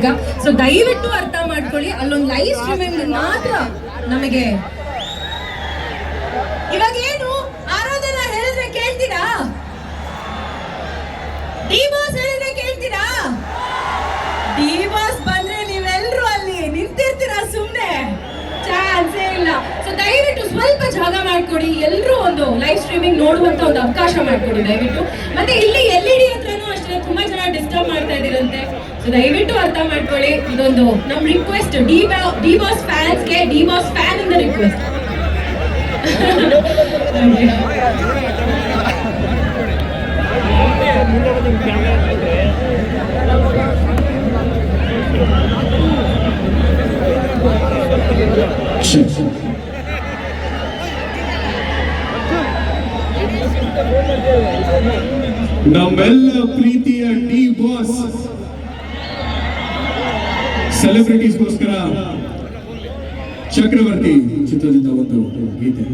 So ದಯವಿಟ್ಟು ಅರ್ಥ ಮಾಡ್ಕೊಳ್ಳಿ. ಅಲ್ಲೊಂದು ಲೈವ್ ಸ್ಟ್ರೀಮಿಂಗ್ ಮಾತ್ರ ನಮಗೆ ಇವಾಗ ಏನು ಆರಾಧನ ಹೇಳಿದ್ರೆ ಕೇಳ್ತೀರಾ? ಡಿ ಬಾಸ್ ಹೇಳಿದ್ರೆ ಕೇಳ್ತೀರಾ? ಡಿ ಬಾಸ್ ಬಂದ್ರೆ ನೀವೆಲ್ಲರೂ ಅಲ್ಲಿ ನಿಂತಿರ್ತೀರಾ ಸುಮ್ಮನೆ ಚಾನ್ಸೇ ಇಲ್ಲ. ಸೊ ದಯವಿಟ್ಟು ಸ್ವಲ್ಪ ಜಾಗ ಮಾಡ್ಕೊಡಿ. ಎಲ್ಲರೂ ಒಂದು ಲೈವ್ ಸ್ಟ್ರೀಮಿಂಗ್ ನೋಡುವಂತ ಒಂದು ಅವಕಾಶ ಮಾಡ್ಕೊಡಿ ದಯವಿಟ್ಟು. ಮತ್ತೆ ಇಲ್ಲಿ ಎಲ್ ಇ ಡಿ ಹತ್ರನೂ ಅಷ್ಟೇ, ತುಂಬಾ ಜನ ಡಿಸ್ಟರ್ಬ್ ಮಾಡ್ತಾ ಇದ್ದೀರಂತೆ. ದಯವಿಟ್ಟು ಅರ್ಥ ಮಾಡ್ಕೊಳ್ಳಿ. ಇದೊಂದು ನಮ್ ರಿಕ್ವೆಸ್ಟ್ ಡಿ ಡಿ ಬಾಸ್ ಫ್ಯಾನ್ಸ್ಗೆ ಡಿ ಬಾಸ್ ಫ್ಯಾನ್ ಇಂದ ರಿಕ್ವೆಸ್ಟ್ ನಮ್ಮೆಲ್ಲ ಪ್ರೀತಿಯ ಡಿ ಬಾಸ್ ಸೆಲೆಬ್ರಿಟೀಸ್ಗೋಸ್ಕರ ಚಕ್ರವರ್ತಿ ಚಿತ್ರದಿಂದ ಒಂದು ಗೀತೆ.